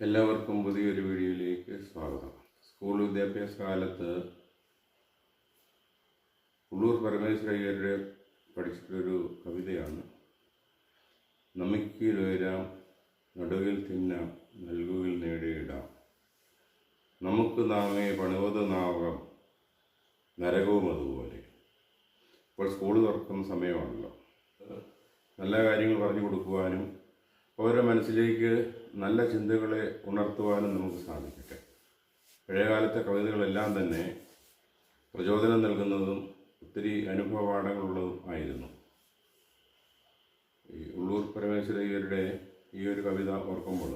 എല്ലാവർക്കും പുതിയൊരു വീഡിയോയിലേക്ക് സ്വാഗതം. സ്കൂൾ വിദ്യാഭ്യാസ കാലത്ത് ഉള്ളൂർ പരമേശ്വരയ്യരുടെ പഠിച്ചിട്ടൊരു കവിതയാണ് നമിക്കിലുയരാം നടുവിൽ തിന്നാം നൽകുവിൽ നേടിയിടാം. നമുക്ക് നാമേ പണിവത് നാവകം നരകവും അതുപോലെ. ഇപ്പോൾ സ്കൂൾ തുറക്കുന്ന സമയമാണല്ലോ. നല്ല കാര്യങ്ങൾ പറഞ്ഞു കൊടുക്കുവാനും ഓരോ മനസ്സിലേക്ക് നല്ല ചിന്തകളെ ഉണർത്തുവാനും നമുക്ക് സാധിക്കട്ടെ. പഴയകാലത്തെ കവിതകളെല്ലാം തന്നെ പ്രചോദനം നൽകുന്നതും ഒത്തിരി അനുഭവപാഠങ്ങളുള്ളതും ആയിരുന്നു. ഈ ഉള്ളൂർ പരമേശ്വരയ്യരുടെ ഈ ഒരു കവിത ഓർക്കുമ്പോൾ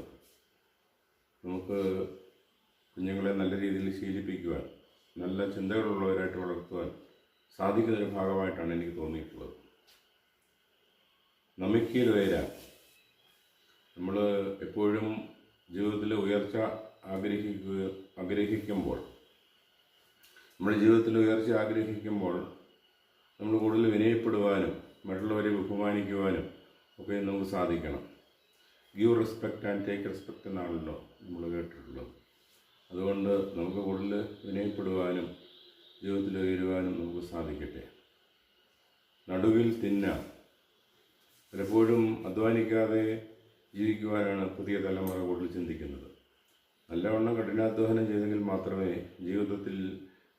നമുക്ക് കുഞ്ഞുങ്ങളെ നല്ല രീതിയിൽ ശീലിപ്പിക്കുവാൻ നല്ല ചിന്തകളുള്ളവരായിട്ട് വളർത്തുവാൻ സാധിക്കുന്ന ഒരു ഭാഗമായിട്ടാണ് എനിക്ക് തോന്നിയിട്ടുള്ളത്. നമിക്കയിൽ ഉയരാൻ നമ്മൾ എപ്പോഴും ജീവിതത്തിൽ ഉയർച്ച ആഗ്രഹിക്കുക ആഗ്രഹിക്കുമ്പോൾ നമ്മുടെ ജീവിതത്തിൽ ഉയർച്ച ആഗ്രഹിക്കുമ്പോൾ നമ്മൾ കൂടുതൽ വിനയപ്പെടുവാനും മറ്റുള്ളവരെ ബഹുമാനിക്കുവാനും ഒക്കെ നമുക്ക് സാധിക്കണം. Give respect and take respect എന്നാണല്ലോ നമ്മൾ കേട്ടിട്ടുള്ളത്. അതുകൊണ്ട് നമുക്ക് കൂടുതൽ വിനയപ്പെടുവാനും ജീവിതത്തിൽ ഉയരുവാനും നമുക്ക് സാധിക്കട്ടെ. നടുവിൽ തിന്ന പലപ്പോഴും അധ്വാനിക്കാതെ ജീവിക്കുവാനാണ് പുതിയ തലമുറ കൂടുതൽ ചിന്തിക്കുന്നത്. നല്ലവണ്ണം കഠിനാധ്വാനം ചെയ്തെങ്കിൽ മാത്രമേ ജീവിതത്തിൽ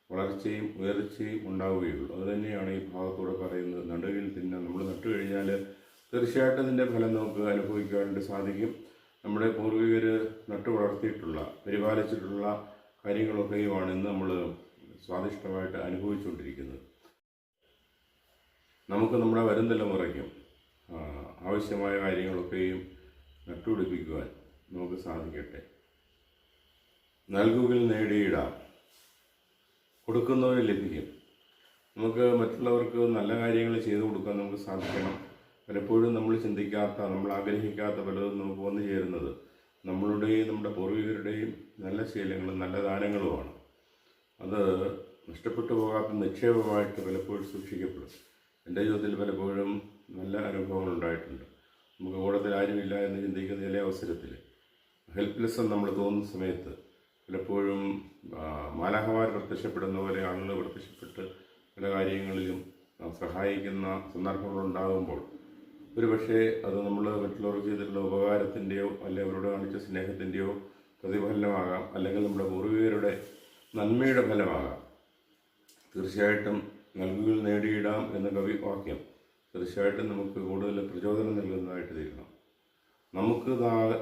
വളർച്ചയും ഉയർച്ചയും ഉണ്ടാവുകയുള്ളൂ. അതുതന്നെയാണ് ഈ ഭാഗത്തൂടെ പറയുന്നത്. നടുവിൽ തിന്നെ നമ്മൾ നട്ടു കഴിഞ്ഞാൽ തീർച്ചയായിട്ടും അതിന്റെ ഫലം നമുക്ക് അനുഭവിക്കുവാനായിട്ട് സാധിക്കും. നമ്മുടെ പൂർവികർ നട്ടു വളർത്തിയിട്ടുള്ള പരിപാലിച്ചിട്ടുള്ള കാര്യങ്ങളൊക്കെയുമാണ് ഇന്ന് നമ്മൾ സ്വാദിഷ്ടമായിട്ട് അനുഭവിച്ചുകൊണ്ടിരിക്കുന്നത്. നമുക്ക് നമ്മുടെ വരും തലമുറയ്ക്കും ആവശ്യമായ കാര്യങ്ങളൊക്കെയും നട്ടുപിടിപ്പിക്കുവാൻ നമുക്ക് സാധിക്കട്ടെ. നൽകുകിൽ നേടിയിടാം. കൊടുക്കുന്നവന് ലഭിക്കും. നമുക്ക് മറ്റുള്ളവർക്ക് നല്ല കാര്യങ്ങൾ ചെയ്തു കൊടുക്കാൻ നമുക്ക് സാധിക്കണം. പലപ്പോഴും നമ്മൾ ചിന്തിക്കാത്ത നമ്മൾ ആഗ്രഹിക്കാത്ത പലതും നമുക്ക് വന്നു ചേരുന്നത് നമ്മളുടെയും നമ്മുടെ പൂർവികരുടെയും നല്ല ശീലങ്ങളും നല്ല ദാനങ്ങളുമാണ്. അത് നഷ്ടപ്പെട്ടു പോകാത്ത നിക്ഷേപമായിട്ട് പലപ്പോഴും സൂക്ഷിക്കപ്പെടും. എന്റെ ജീവിതത്തിൽ പലപ്പോഴും നല്ല അനുഭവങ്ങൾ ഉണ്ടായിട്ടുണ്ട്. നമുക്ക് കൂടത്തിൽ ആരുമില്ല എന്ന് ചിന്തിക്കുന്ന ചില അവസരത്തിൽ ഹെൽപ്ലെസ് എന്ന് നമ്മൾ തോന്നുന്ന സമയത്ത് പലപ്പോഴും മാലാഹമാർ പ്രത്യക്ഷപ്പെടുന്ന പോലെ ആളുകൾ പ്രത്യക്ഷപ്പെട്ട് പല കാര്യങ്ങളിലും സഹായിക്കുന്ന സന്ദർഭങ്ങൾ ഉണ്ടാകുമ്പോൾ ഒരു പക്ഷേ അത് നമ്മൾ മറ്റുള്ളവർക്ക് ചെയ്തിട്ടുള്ള ഉപകാരത്തിന്റെയോ അല്ലെങ്കിൽ അവരോട് കാണിച്ച സ്നേഹത്തിന്റെയോ പ്രതിഫലനമാകാം. അല്ലെങ്കിൽ നമ്മുടെ പൂർവികരുടെ നന്മയുടെ ഫലമാകാം. തീർച്ചയായിട്ടും നൽകുകൾ നേടിയിടാം എന്ന കവി വാക്യം. തീർച്ചയായിട്ടും നമുക്ക് കൂടുതൽ പ്രചോദനം നൽകുന്നതായിട്ട് തീരണം. നമുക്ക്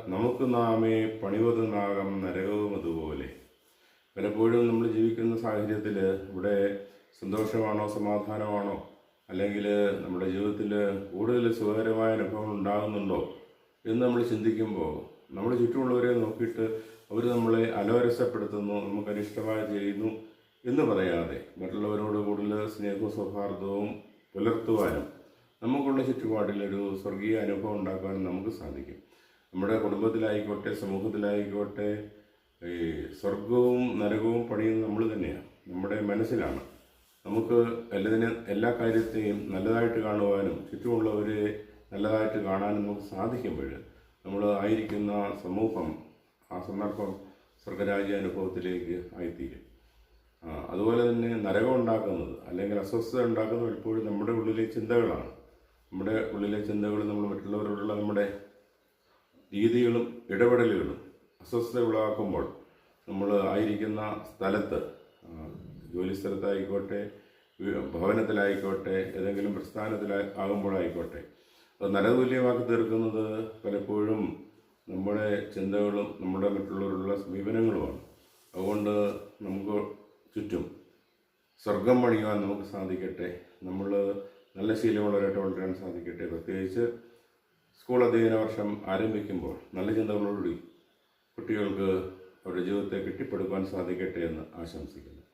നമുക്ക് നാമേ പണിവത് നാഗം നരകവും അതുപോലെ. പലപ്പോഴും നമ്മൾ ജീവിക്കുന്ന സാഹചര്യത്തിൽ ഇവിടെ സന്തോഷമാണോ സമാധാനമാണോ അല്ലെങ്കിൽ നമ്മുടെ ജീവിതത്തിൽ കൂടുതൽ സുഖകരമായ അനുഭവങ്ങൾ ഉണ്ടാകുന്നുണ്ടോ എന്ന് നമ്മൾ ചിന്തിക്കുമ്പോൾ നമ്മൾ ചുറ്റുമുള്ളവരെ നോക്കിയിട്ട് അവർ നമ്മളെ അലോരസപ്പെടുത്തുന്നു നമുക്ക് അനിഷ്ടമായി ചെയ്യുന്നു എന്ന് പറയാതെ മറ്റുള്ളവരോട് കൂടുതൽ സ്നേഹവും സൗഹാർദ്ദവും പുലർത്തുവാനും നമുക്കുള്ള ചുറ്റുപാടിൽ ഒരു സ്വർഗീയ അനുഭവം ഉണ്ടാക്കാനും നമുക്ക് സാധിക്കും. നമ്മുടെ കുടുംബത്തിലായിക്കോട്ടെ സമൂഹത്തിലായിക്കോട്ടെ ഈ സ്വർഗവും നരകവും പണിയുന്നത് നമ്മൾ തന്നെയാണ്. നമ്മുടെ മനസ്സിലാണ്. നമുക്ക് എല്ലാതിനെ എല്ലാ കാര്യത്തെയും നല്ലതായിട്ട് കാണുവാനും ചുറ്റുമുള്ളവരെ നല്ലതായിട്ട് കാണാനും നമുക്ക് സാധിക്കുമ്പോൾ നമ്മൾ ആയിരിക്കുന്ന സമൂഹം ആ സന്ദർഭം സ്വർഗരാജ്യ അനുഭവത്തിലേക്ക് ആയിത്തീരും. അതുപോലെ തന്നെ നരകം ഉണ്ടാക്കുന്നത് അല്ലെങ്കിൽ അസ്വസ്ഥത ഉണ്ടാക്കുന്നത് എപ്പോഴും നമ്മുടെ ഉള്ളിലെ ചിന്തകളാണ്. നമ്മുടെ ഉള്ളിലെ ചിന്തകളും നമ്മൾ മറ്റുള്ളവരോടുള്ള നമ്മുടെ രീതികളും ഇടപെടലുകളും അസ്വസ്ഥത ഉളവാക്കുമ്പോൾ നമ്മൾ ആയിരിക്കുന്ന സ്ഥലത്ത് ജോലിസ്ഥലത്തായിക്കോട്ടെ ഭവനത്തിലായിക്കോട്ടെ ഏതെങ്കിലും പ്രസ്ഥാനത്തിലാ ആകുമ്പോഴായിക്കോട്ടെ. അത് നരതുല്യമാക്കി തീർക്കുന്നത് പലപ്പോഴും നമ്മുടെ ചിന്തകളും നമ്മുടെ മറ്റുള്ളവരുള്ള സമീപനങ്ങളുമാണ്. അതുകൊണ്ട് നമുക്ക് ചുറ്റും സ്വർഗം പണിയുവാൻ നമുക്ക് സാധിക്കട്ടെ. നമ്മൾ നല്ല ശീലമുള്ളവരായിട്ട് വളരാൻ സാധിക്കട്ടെ. പ്രത്യേകിച്ച് സ്കൂൾ അധ്യയന വർഷം ആരംഭിക്കുമ്പോൾ നല്ല ചിന്തകളോടുകൂടി കുട്ടികൾക്ക് അവരുടെ ജീവിതത്തെ കെട്ടിപ്പടുക്കാൻ സാധിക്കട്ടെ എന്ന് ആശംസിക്കുന്നു.